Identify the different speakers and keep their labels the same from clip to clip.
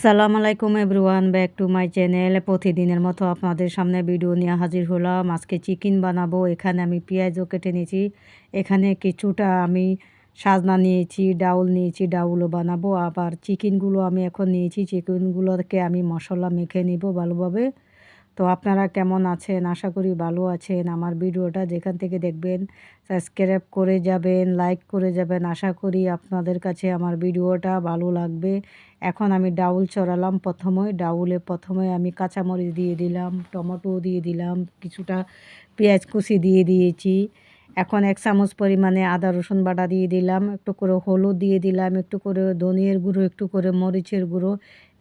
Speaker 1: আসসালামু আলাইকুম everyone, back to my channel. প্রতিদিনের মতো আপনাদের সামনে ভিডিও নিয়ে হাজির হলাম। আজকে চিকেন বানাবো, এখানে আমি পেঁয়াজও কেটে নিয়েছি। এখানে কিছুটা আমি সাজনা নিয়েছি, ডাউল নিয়েছি, ডাউলও বানাবো। আবার চিকেনগুলো আমি এখন নিয়েছি, চিকেনগুলোকে আমি মশলা মেখে নিব ভালোভাবে। আপনারা কেমন আছেন? আশা করি ভালো আছেন। আমার ভিডিওটা যেখান থেকে দেখবেন সাবস্ক্রাইব করে যাবেন লাইক করে যাবেন। আশা করি আপনাদের কাছে আমার ভিডিওটা ভালো লাগবে। এখন আমি ডাউল চড়ালাম প্রথমে। ডাউলে প্রথমে আমি কাঁচামরিচ দিয়ে দিলাম, টমেটো দিয়ে দিলাম, কিছুটা পেঁয়াজ কুচি দিয়ে দিয়েছি। এখন এক চামচ পরিমাণে আদা রসুন বাটা দিয়ে দিলাম, একটু করে হলুদ দিয়ে দিলাম, একটু করে ধনিয়ার গুঁড়ো, একটু করে মরিচের গুঁড়ো,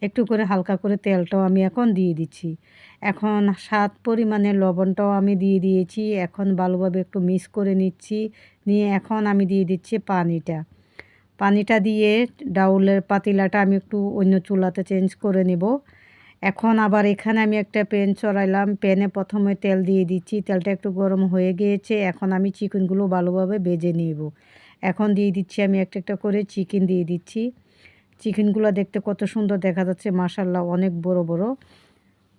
Speaker 1: একটু করে হালকা করে তেলটাও আমি এখন দিয়ে দিচ্ছি। এখন স্বাদ পরিমাণে লবণটাও আমি দিয়ে দিয়েছি, এখন ভালোভাবে একটু মিক্স করে নিচ্ছি, নিয়ে এখন আমি দিয়ে দিচ্ছি পানিটা। পানিটা দিয়ে ডাউলের পাতিলাটা আমি একটু অন্য চুলাতে চেঞ্জ করে নেব। এখন আবার এখানে আমি একটা প্যান চড়াইলাম। প্যানে প্রথমে তেল দিয়ে দিচ্ছি। তেলটা একটু গরম হয়ে গিয়েছে। এখন আমি চিকেনগুলো ভালোভাবে বেজে নেব। এখন দিয়ে দিচ্ছি আমি একটা একটা করে চিকেন দিয়ে দিচ্ছি। চিকেনগুলো দেখতে কত সুন্দর দেখা যাচ্ছে। মাসাল্লাহ অনেক বড় বড়।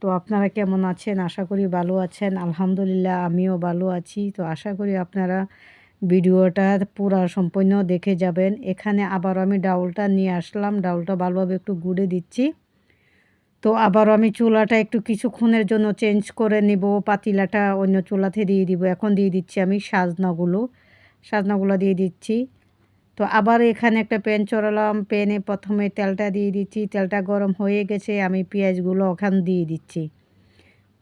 Speaker 1: তো আপনারা কেমন আছেন? আশা করি ভালো আছেন। আলহামদুলিল্লাহ, আমিও ভালো আছি। তো আশা করি আপনারা ভিডিওটা পুরা সম্পূর্ণ দেখে যাবেন। এখানে আবার আমি ডাউলটা নিয়ে আসলাম। ডাউলটা ভালোভাবে একটু গুড়ে দিচ্ছি। তো আবার আমি চুলাটা একটু কিছুক্ষণের জন্য চেঞ্জ করে নিব, পাতিলাটা অন্য চুলাতে দিয়ে দিব। এখন দিয়ে দিচ্ছি আমি সাজনাগুলো সাজনাগুলো দিয়ে দিচ্ছি। তো আবার এখানে একটা প্যান চড়ালাম, প্যানে প্রথমে তেলটা দিয়ে দিচ্ছি। তেলটা গরম হয়ে গেছে, আমি পেঁয়াজগুলো ওখান দিয়ে দিচ্ছি।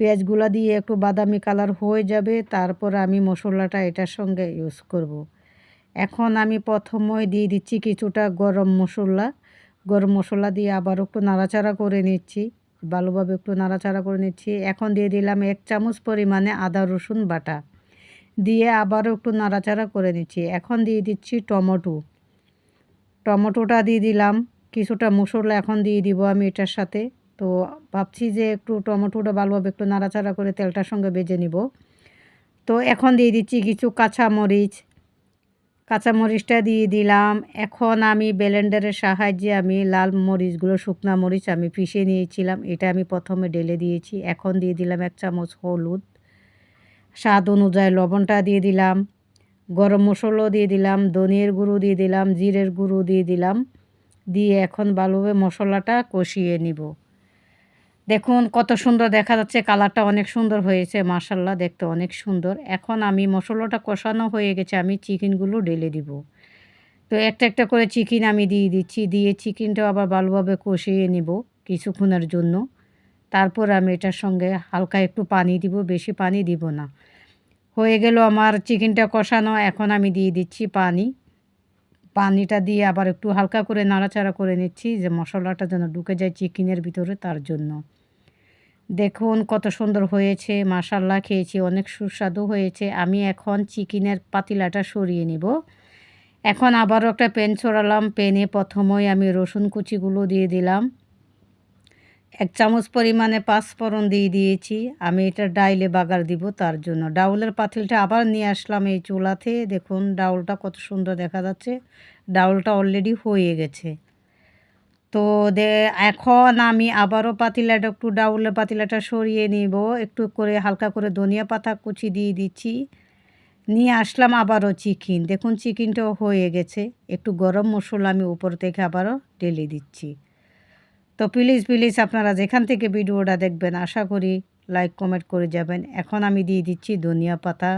Speaker 1: পেঁয়াজগুলো দিয়ে একটু বাদামি কালার হয়ে যাবে, তারপর আমি মশলাটা এটার সঙ্গে ইউজ করব। এখন আমি প্রথমে দিয়ে দিচ্ছি কিছুটা গরম মশলা। গরম মশলা দিয়ে আবার একটু নাড়াচাড়া করে নিচ্ছি। ভালোভাবে একটু নাড়াচাড়া করে নিচ্ছি। এখন দিয়ে দিলাম এক চামচ পরিমাণে আদা, রসুন বাটা। দিয়ে আবারও একটু নাড়াচাড়া করে নিচ্ছি। এখন দিয়ে দিচ্ছি টমেটো। টমেটোটা দিয়ে দিলাম। কিছুটা মশলা এখন দিয়ে দিব আমি এটার সাথে। তো ভাবছি যে একটু টমেটোটা ভালোভাবে একটু নাড়াচাড়া করে তেলটার সঙ্গে বেজে নিব। তো এখন দিয়ে দিচ্ছি কিছু কাঁচা মরিচ কাঁচামরিচটা দিয়ে দিলাম। এখন আমি ব্লেন্ডারের সাহায্যে আমি লাল মরিচগুলো, শুকনো মরিচ আমি পিষে নিয়েছিলাম। এটা আমি প্রথমে ঢেলে দিয়েছি। এখন দিয়ে দিলাম এক চামচ হলুদ। স্বাদ অনুযায়ী লবণটা দিয়ে দিলাম। গরম মশলাও দিয়ে দিলাম। ধনিয়ার গুঁড়ো দিয়ে দিলাম। জিরের গুঁড়ো দিয়ে দিলাম। দিয়ে এখন ভালোভাবে মশলাটা কষিয়ে নিব। দেখুন, কত সুন্দর দেখা যাচ্ছে। কালারটা অনেক সুন্দর হয়েছে মাসাল্লাহ দেখতে অনেক সুন্দর। এখন আমি মশলাটা কষানো হয়ে গেছে, আমি চিকেনগুলো ঢেলে দিব। তো একটা একটা করে চিকেন আমি দিয়ে দিচ্ছি, দিয়ে চিকেনটাও আবার ভালোভাবে কষিয়ে নিব কিছুক্ষণের জন্য। তারপর আমি এটার সঙ্গে হালকা একটু পানি দিব, বেশি পানি দিব না। হয়ে গেল আমার চিকেনটা কষানো, এখন আমি দিয়ে দিচ্ছি পানি। পানিটা দিয়ে আবার একটু হালকা করে নাড়াচাড়া করে নিচ্ছি যে মশলাটা যেন ঢুকে যায় চিকেনের ভিতরে তার জন্য। দেখুন কত সুন্দর হয়েছে মশাল্লা খেয়েছি, অনেক সুস্বাদু হয়েছে। আমি এখন চিকেনের পাতিলাটা সরিয়ে নিব। এখন আবারও একটা প্যান ছড়ালাম, প্যানে প্রথমেই আমি রসুন কুচিগুলো দিয়ে দিলাম। এক চামচ পরিমাণে পাঁচফোড়ন দিয়ে দিয়েছি। আমি এটা ডাইলে বাগার দিব তার জন্য। ডাউলের পাতিলটা আবার নিয়ে আসলাম এই চুলাতে। দেখুন, ডাউলটা কত সুন্দর দেখা যাচ্ছে। ডাউলটা অলরেডি হয়ে গেছে। তো দে, এখন আমি আবারও পাতিলাটা, একটু ডাউলের পাতিলাটা সরিয়ে নিব। একটু করে হালকা করে ধনিয়া পাতা কুচি দিয়ে দিচ্ছি। নিয়ে আসলাম আবারও চিকেন। দেখুন, চিকেনটাও হয়ে গেছে। একটু গরম মশলা আমি উপর থেকে আবারও ঢেলে দিচ্ছি। তো প্লিজ প্লিজ আপনারা যেখান থেকে ভিডিওটা দেখবেন, আশা করি লাইক কমেন্ট করে যাবেন। এখন আমি দিয়ে দিচ্ছি ধনিয়া পাতা।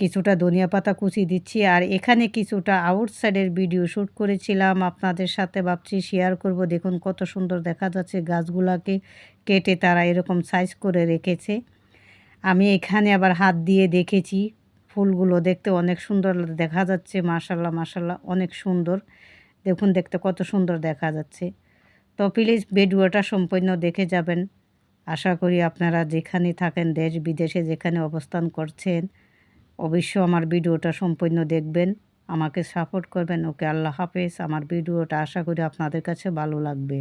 Speaker 1: কিছুটা ধনিয়া পাতা কুচি দিচ্ছি। আর এখানে কিছুটা আউটসাইডের ভিডিও শ্যুট করেছিলাম। আপনাদের সাথে ভাবছি শেয়ার করব। দেখুন কত সুন্দর দেখা যাচ্ছে গাছগুলাকে। কেটে তারা এরকম সাইজ করে রেখেছে। আমি এখানে আবার হাত দিয়ে দেখেছি। ফুলগুলো দেখতে অনেক সুন্দর দেখা যাচ্ছে। মাশাল্লাহ মাশাল্লাহ, অনেক সুন্দর। দেখুন, দেখতে কত সুন্দর দেখা যাচ্ছে। তো প্লিজ ভিডিওটা সম্পূর্ণ দেখে যাবেন। আশা করি আপনারা যেখানে থাকেন দেশ বিদেশে যেখানে অবস্থান করছেন অবশ্য আমার ভিডিওটা সম্পূর্ণ দেখবেন, আমাকে সাপোর্ট করবেন। ওকে আল্লাহ হাফেজ। আমার ভিডিওটা আশা করি আপনাদের কাছে ভালো লাগবে।